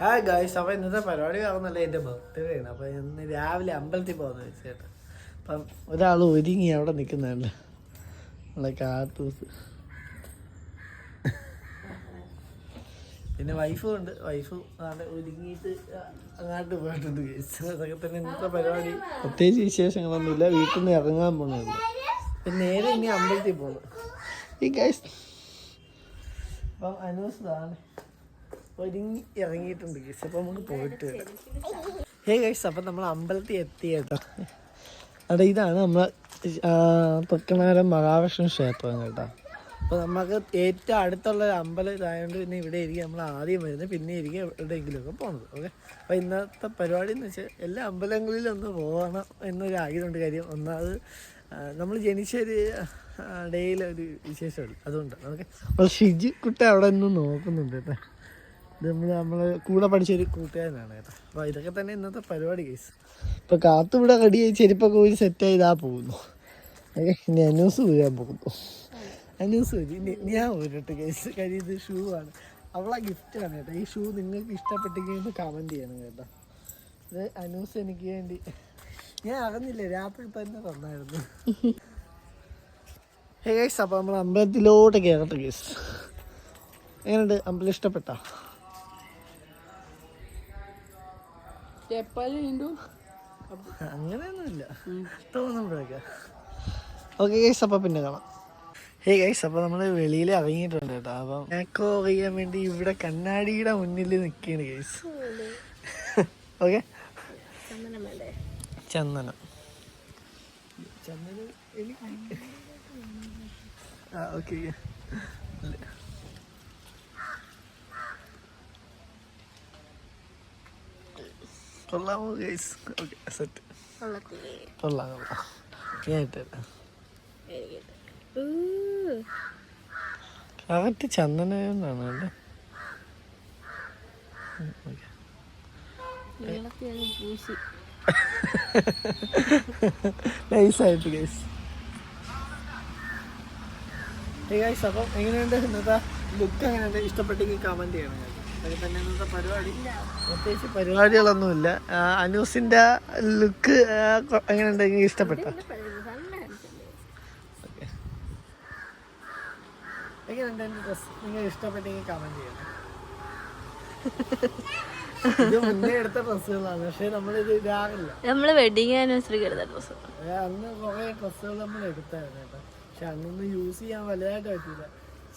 Hi guys അപ്പോൾ ഇന്നത്തെ പരിപാടി കാണുന്നല്ലേ? എന്റെ ബർത്ത്ഡേ ആണ്. അപ്പോൾ ഇന്ന് രാവിലെ അമ്പലത്തിൽ പോകുന്ന ചേട്ടാ അപ്പം ഒരാൾ ഒരുങ്ങി അവിടെ നിൽക്കുന്നുണ്ട്. നമ്മളെ കാത്തൂസ് പിന്നെ വൈഫും ഉണ്ട്. വൈഫും അങ്ങനെ ഒരുങ്ങിയിട്ട് അങ്ങോട്ട് പോയിട്ടുണ്ട് ഗൈസ് അതൊക്കെ തന്നെ ഇന്നത്തെ പരിപാടി. പ്രത്യേകിച്ച് വിശേഷങ്ങളൊന്നുമില്ല. വീട്ടിൽ നിന്ന് ഇറങ്ങാൻ പോകണമില്ല പിന്നെ നേരെ ഇനി അമ്പലത്തിൽ പോകണം ഈ ഗൈസ് അപ്പം അനൂസ്താണ് ഒരുങ്ങി ഇറങ്ങിയിട്ടുണ്ട് ഗൈസ് അപ്പോൾ നമുക്ക് പോയിട്ട് ഹേ ഗൈസ് അപ്പം നമ്മൾ അമ്പലത്തിൽ എത്തിയേട്ടോ അവിടെ ഇതാണ് നമ്മളെ തൃക്കനാരം മഹാവിഷ്ണു ക്ഷേത്രം കേട്ടോ. അപ്പോൾ നമുക്ക് ഏറ്റവും അടുത്തുള്ള ഒരു അമ്പലം ഇതായതുകൊണ്ട് പിന്നെ ഇവിടെ ഇരിക്കും നമ്മൾ ആദ്യം വരുന്നത്. പിന്നെ ഇരിക്കും എവിടെയെങ്കിലുമൊക്കെ പോകുന്നത് ഓക്കെ അപ്പോൾ ഇന്നത്തെ പരിപാടി എന്ന് വെച്ചാൽ എല്ലാ അമ്പലങ്ങളിലും ഒന്ന് പോകണം എന്നൊരു ആഗ്രഹമുണ്ട്. കാര്യം ഒന്നാമത് നമ്മൾ ജനിച്ചൊരു ഡേയിലൊരു ഒരു വിശേഷമുള്ളൂ. അതുകൊണ്ട് ഓക്കെ അപ്പോൾ ഷിജി കുട്ടി അവിടെ നിന്ന് നോക്കുന്നുണ്ട് കേട്ടോ. നമ്മൾ നമ്മളെ കൂടെ പഠിച്ചൊരു കൂട്ടുകാരനാണ് കേട്ടോ. അപ്പോൾ ഇതൊക്കെ തന്നെ ഇന്നത്തെ പരിപാടി കേസ് ഇപ്പോൾ കാത്തുവിടെ റെഡിയായി ചെരുപ്പൊക്കെ ഒരു സെറ്റ് ചെയ്താ പോകുന്നു. ഇനി അനൂസ് വീഴാൻ പോകുന്നു. അനൂസ് വരും ഞാൻ ഊരട്ടെ കേസ് കാര്യം ഷൂ ആണ്. അവളെ ഗിഫ്റ്റാണ് കേട്ടോ. ഈ ഷൂ നിങ്ങൾക്ക് ഇഷ്ടപ്പെട്ടെങ്കിൽ കമന്റ് ചെയ്യണം കേട്ടോ. ഇത് അനൂസ് എനിക്ക് വേണ്ടി ഞാൻ അറിഞ്ഞില്ല രാത്രി തന്നെ തന്നായിരുന്നു. ഹേ ഗൈസ് അപ്പോൾ നമ്മൾ അമ്പലത്തിലോട്ട് കയറട്ടെ ഗൈസ് എങ്ങനെയുണ്ട്? അമ്പലം ഇഷ്ടപ്പെട്ടാ? അങ്ങനെയൊന്നുമില്ല. തോന്നുമ്പോഴൊക്കെ. ഓക്കെ ഗൈസ് അപ്പോൾ പിന്നെ കാണാം. ഹേ ഗൈസ് അപ്പോൾ നമ്മൾ വെളിയിൽ ഇറങ്ങിയിട്ടുണ്ട് കേട്ടോ. അപ്പം ഞാക്കോ ചെയ്യാൻ വേണ്ടി ഇവിടെ കണ്ണാടിയുടെ മുന്നിൽ നിൽക്കുകയാണ് ഗൈസ് ഓക്കെ ചന്ദനം. ചന്ദനം എനിക്ക് ഓക്കെ കൊള്ളാമോ ഗൈസ് ഓക്കെ സെറ്റ് കൊള്ളാം കൊള്ളാം ഞാൻ ഇട്ടുതരാം കറക്റ്റ് ചന്ദനാണ് അല്ലേ നൈസായിട്ട് ഗൈസ് ഗൈസ് അപ്പം എങ്ങനെയുണ്ട്? ഇന്നത്തെ ലുക്ക് എങ്ങനെയുണ്ട്? ഇഷ്ടപ്പെട്ടെങ്കിൽ കമന്റ് ചെയ്യണം. അതൊക്കെ തന്നെ ഇന്നത്തെ പരിപാടി പ്രത്യേകിച്ച് പരിപാടികളൊന്നുമില്ല. ഇല്ല അനൂസിന്റെ ലുക്ക് എങ്ങനെയുണ്ടെങ്കിൽ ഇഷ്ടപ്പെട്ട. എങ്ങനെയുണ്ട് എന്റെ ഡ്രസ് നിങ്ങൾ ഇഷ്ടപ്പെട്ടെങ്കിൽ കമന്റ് ചെയ്യണം. ഇത് മുന്നേ എടുത്ത ഡ്രസ്സുകളാണ് പക്ഷേ നമ്മളിത് ഇടാറില്ല. നമ്മൾ വെഡിങ് ആനിവേഴ്സറിക്ക് എടുത്ത ഡ്രസ് അന്ന് കുറേ ഡ്രസ്സുകൾ നമ്മൾ എടുത്തായിരുന്നു കേട്ടോ. പക്ഷെ അന്നൊന്നും യൂസ് ചെയ്യാൻ വലുതായിട്ട് പറ്റില്ല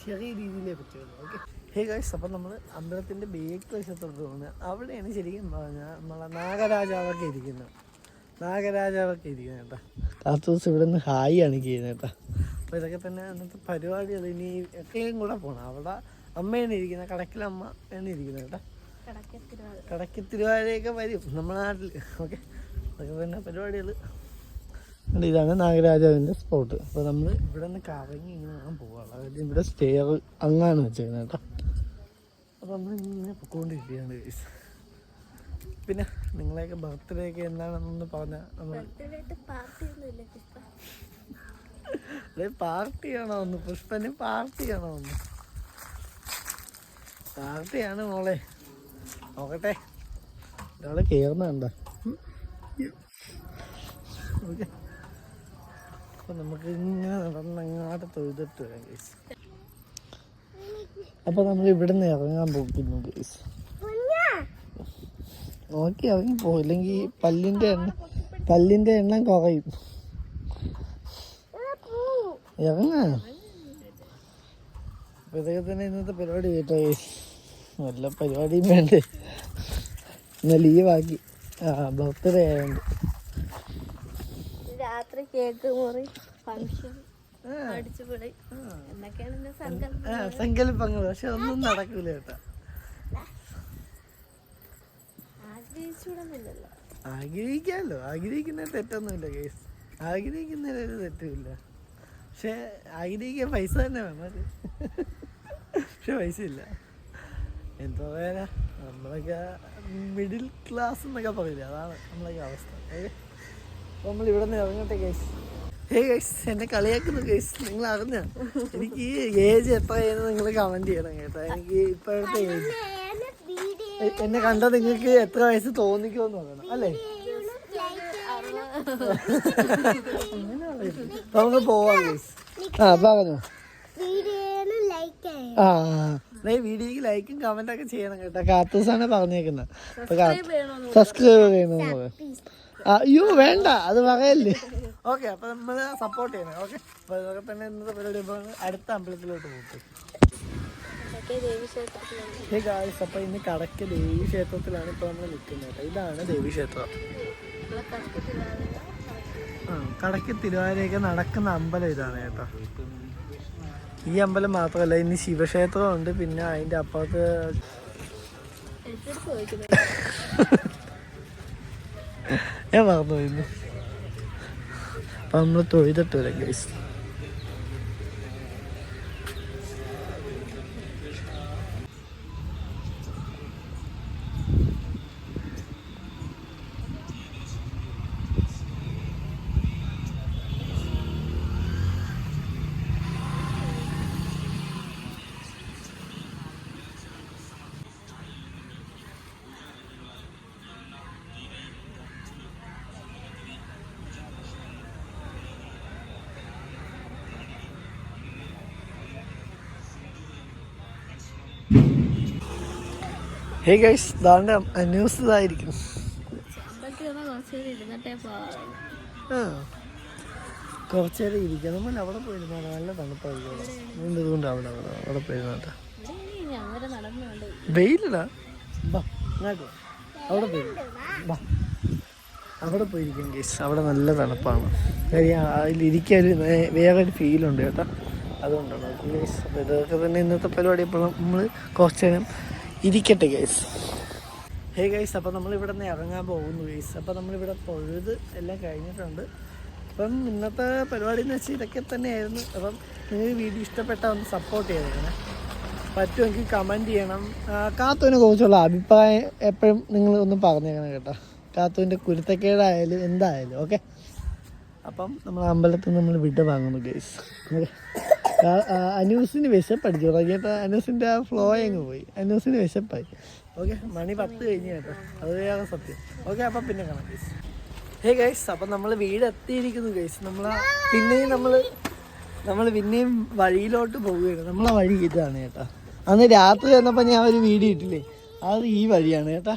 ചെറിയ രീതിയിലേ പറ്റുള്ളൂ ഓക്കെ ഹേ ഗൈസ് അപ്പം നമ്മൾ അമ്പലത്തിന്റെ ബേക്ക് വശത്തോട്ട് പോകുന്നത് അവിടെയാണ് ശരിക്കും പറഞ്ഞാൽ നമ്മളെ നാഗരാജാവൊക്കെ ഇരിക്കുന്നത്. നാഗരാജാവൊക്കെ ഇരിക്കുന്നത് കേട്ടോ. കാത്ത ദിവസം ഇവിടെ നിന്ന് ഹായ് ആണ് ചെയ്യുന്നത് കേട്ടോ. അപ്പോൾ ഇതൊക്കെ തന്നെ അന്നത്തെ പരിപാടികൾ ഇനി ഒക്കെയും കൂടെ പോകണം അവിടെ അമ്മയാണ് ഇരിക്കുന്നത് കടക്കിലമ്മ ആണ് ഇരിക്കുന്നത് കേട്ടോ. കടക്കി തിരുവാതിരയൊക്കെ വരും നമ്മുടെ നാട്ടിൽ ഓക്കെ. അതൊക്കെ തന്നെ പരിപാടികൾ ഇതാണ് നാഗരാജാവിന്റെ സ്പോട്ട് അപ്പോൾ നമ്മൾ ഇവിടെ നിന്ന് കറങ്ങി ഇങ്ങനെ അതായത് ഇവിടെ സ്റ്റെയർ അങ്ങാണ് വെച്ചേക്കുന്നത് കേട്ടോ. അപ്പോൾ നമ്മൾ ഇങ്ങനെ പൊക്കോണ്ടിരിക്കുകയാണ് ഗൈസ്. പിന്നെ നിങ്ങളെയൊക്കെ ബർത്ത്ഡേ ഒക്കെ എന്താണെന്നൊന്ന് പറഞ്ഞാൽ നമ്മൾ അതെ പാർട്ടിയാണോ ഒന്ന്? പുഷ്പന് പാർട്ടിയാണോ ഒന്ന്? പാർട്ടിയാണ് മോളെ. നോക്കട്ടെ. ഒരാളെ കയറുന്നുണ്ടോ ഓക്കെ. അപ്പൊ നമുക്ക് ഇങ്ങനെ നടന്നങ്ങാട്ട് തൊഴുതിട്ട് വരാം ഗൈസ് അപ്പൊ നമ്മൾ ഇവിടെ നിന്ന് ഇറങ്ങാൻ പോകുന്നു നോക്കി ഇറങ്ങി പോകും പല്ലിന്റെ എണ്ണ പല്ലിന്റെ എണ്ണം കുറയും. ഇറങ്ങാ? അപ്പൊ ഇതൊക്കെ തന്നെ ഇന്നത്തെ പരിപാടി കേട്ടോ നല്ല പരിപാടിയും വേണ്ടേ. ഇന്ന് ലീവാക്കി. ആ ബർത്ത്ഡേ ആയതുകൊണ്ട് രാത്രി കേക്ക് മുറി ഫംഗ്ഷൻ സങ്കല്പങ്ങൾ പക്ഷെ ഒന്നും നടക്കൂല കേട്ടോ. ആഗ്രഹിക്കാമല്ലോ ആഗ്രഹിക്കുന്ന തെറ്റൊന്നുമില്ല കേസ് ആഗ്രഹിക്കുന്നതിലൊരു തെറ്റുമില്ല. പക്ഷെ ആഗ്രഹിക്കാൻ പൈസ തന്നെ വേണം പക്ഷെ പൈസ ഇല്ല. എന്താ പറയാ നമ്മളൊക്കെ മിഡിൽ ക്ലാസ് എന്നൊക്കെ പറയില്ല? അതാണ് നമ്മളൊക്കെ അവസ്ഥ. നമ്മൾ ഇവിടെ നിന്ന് ഇറങ്ങട്ടെ കേസ് ഹേ ഗൈസ് എന്നെ കളിയാക്കുന്നു ഗൈസ് നിങ്ങൾ അറിഞ്ഞ എനിക്ക് ഏജ് എത്രയെന്ന് നിങ്ങൾ കമന്റ് ചെയ്യണം കേട്ടോ. എനിക്ക് ഇപ്പോഴത്തെ ഏജ് എന്നെ കണ്ടാ നിങ്ങൾക്ക് എത്ര വയസ്സ് തോന്നിക്കുമെന്ന് പറയണം അല്ലേ? നമുക്ക് പോവാം ഗൈസ് ആ പറഞ്ഞു. ആ വീഡിയോക്ക് ലൈക്കും കമന്റ് ഒക്കെ ചെയ്യണം കേട്ടോ. കാത്തൂസാണ് പറഞ്ഞേക്കുന്നത്. സബ്സ്ക്രൈബ് ചെയ്യണമെന്ന് പറയാം ആ, അയ്യോ വേണ്ട. അത് പറയല്ലേ. ഓക്കെ അപ്പൊ നമ്മൾ സപ്പോർട്ട് ചെയ്യണം. ഓക്കെ. അപ്പൊ ഇതൊക്കെ തന്നെ ഇന്നത്തെ പരിപാടി അടുത്ത അമ്പലത്തിലോട്ട് പോകും അപ്പൊ ഇന്ന് കടക്ക് ദേവി ക്ഷേത്രത്തിലാണ് ഇപ്പൊ നമ്മൾ നിൽക്കുന്നത് ഇതാണ് ദേവി ക്ഷേത്രം ആ കടക്ക് തിരുവാതിരയൊക്കെ നടക്കുന്ന അമ്പലം ഇതാണ് കേട്ടോ. ഈ അമ്പലം മാത്രമല്ല ഇന്ന് ശിവക്ഷേത്രം ഉണ്ട് പിന്നെ അതിന്റെ അപ്പുറത്ത് ഞാൻ മറന്നു അപ്പൊ നമ്മൾ തൊഴുതിട്ട് വരാം ഗൈസ് ഹേ ഗൈസ് ദാണ്ട് ന്യൂസ് ഇതായിരിക്കും. കുറച്ച് നേരം ഇരിക്കാം. നമ്മൾ അവിടെ പോയിരുന്നാണ് നല്ല തണുപ്പായിരിക്കും അവിടെ. അവിടെ അവിടെ അവിടെ പോയിരുന്നാട്ടാ വെയിലടാ. ബാ ഇങ്ങോട്ട്. അവിടെ പോയി. ബാ അവിടെ പോയിരിക്കും ഗേസ് അവിടെ നല്ല തണുപ്പാണ്. കാര്യം അതിലിരിക്കാൻ ഒരു നേ- വേറെ ഒരു ഫീലുണ്ട് കേട്ടോ. അതുകൊണ്ടാണ് ഗേസ് അപ്പോൾ ഇതൊക്കെ തന്നെ ഇന്നത്തെ പരിപാടി. ഇപ്പോൾ നമ്മൾ കുറച്ച് നേരം ഇരിക്കട്ടെ ഗൈസ് ഹേ ഗൈസ് അപ്പോൾ നമ്മളിവിടെ നിന്ന് ഇറങ്ങാൻ പോകുന്നു ഗൈസ് അപ്പോൾ നമ്മളിവിടെ പൊഴുത് എല്ലാം കഴിഞ്ഞിട്ടുണ്ട്. അപ്പം ഇന്നത്തെ പരിപാടി എന്ന് വെച്ചാൽ ഇതൊക്കെ തന്നെയായിരുന്നു. അപ്പം നിങ്ങൾ വീഡിയോ ഇഷ്ടപ്പെട്ടാൽ ഒന്ന് സപ്പോർട്ട് ചെയ്തേക്കണേ. പറ്റുമെങ്കിൽ കമന്റ് ചെയ്യണം. കാത്തുവിനെ കുറിച്ചുള്ള അഭിപ്രായം എപ്പോഴും നിങ്ങൾ ഒന്ന് പറഞ്ഞേക്കണം കേട്ടോ. കാത്തുവിന്റെ കുരുത്തക്കേടായാലും എന്തായാലും ഓക്കെ അപ്പം നമ്മൾ അമ്പലത്തിൽ നമ്മൾ വിട വാങ്ങുന്നു ഗൈസ് അനൂസിന് വിശപ്പടിച്ചു. തുടങ്ങിയപ്പോൾ അനൂസിന്റെ ആ ഫ്ലോ അങ്ങ് പോയി. അനൂസിന് വിശപ്പായി. ഓക്കെ മണി പത്ത് കഴിഞ്ഞു കേട്ടോ. അത് സത്യം. ഓക്കെ അപ്പം പിന്നെ കാണാം. ഹേ ഗൈസ് അപ്പം നമ്മൾ വീട് എത്തിയിരിക്കുന്നു ഗൈസ് നമ്മൾ പിന്നെയും നമ്മൾ നമ്മൾ പിന്നെയും വഴിയിലോട്ട് പോവുകയാണ്. നമ്മളെ വഴി ഇതാണ് കേട്ടോ. അന്ന് രാത്രി വന്നപ്പോൾ ഞാൻ ഒരു വീഡിയോ ഇട്ടില്ലേ? അത് ഈ വഴിയാണ് കേട്ടോ.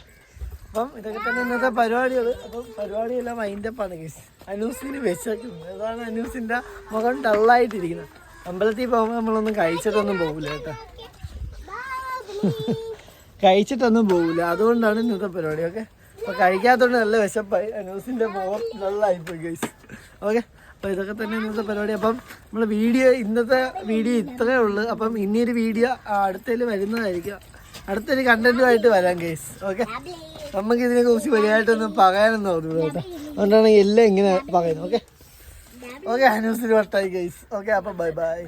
അപ്പം ഇതൊക്കെ തന്നെ ഇന്നത്തെ പരിപാടികൾ അപ്പം പരിപാടിയെല്ലാം മൈൻഡപ്പാണ് കേസ് അനൂസിന് വിശക്കുന്നു. അതാണ് അനൂസിന്റെ മുഖം ഡള്ളായിട്ടിരിക്കുന്നത് അമ്പലത്തിൽ പോകുമ്പോൾ നമ്മളൊന്നും കഴിച്ചിട്ടൊന്നും പോകില്ല കേട്ടോ. കഴിച്ചിട്ടൊന്നും പോകില്ല അതുകൊണ്ടാണ് ഇന്നത്തെ പരിപാടി ഓക്കെ അപ്പോൾ കഴിക്കാത്തതുകൊണ്ട് നല്ല വിശപ്പായി. അനൂസിന്റെ മുഖം ഡള്ളായിപ്പോയി ഗൈസ് ഓക്കെ. അപ്പോൾ ഇതൊക്കെ തന്നെ ഇന്നത്തെ പരിപാടി. അപ്പം നമ്മൾ വീഡിയോ ഇന്നത്തെ വീഡിയോ ഇത്രയേ ഉള്ളൂ. അപ്പം ഇനിയൊരു വീഡിയോ അടുത്തതിൽ വരുന്നതായിരിക്കും. അടുത്തൊരു കണ്ടന്റുമായിട്ട് വരാം ഗൈസ് ഓക്കെ. നമുക്ക് ഇതിനെ കുറിച്ച് വലുതായിട്ടൊന്നും പറയാനൊന്നും തോന്നുന്നു കേട്ടോ. അതുകൊണ്ടാണ് എല്ലാം ഇങ്ങനെ പറയുന്നത്. ഓക്കെ. ഓക്കെ അനൂസിന് വട്ടായി ഗൈസ് ഓക്കെ അപ്പം ബൈ ബൈ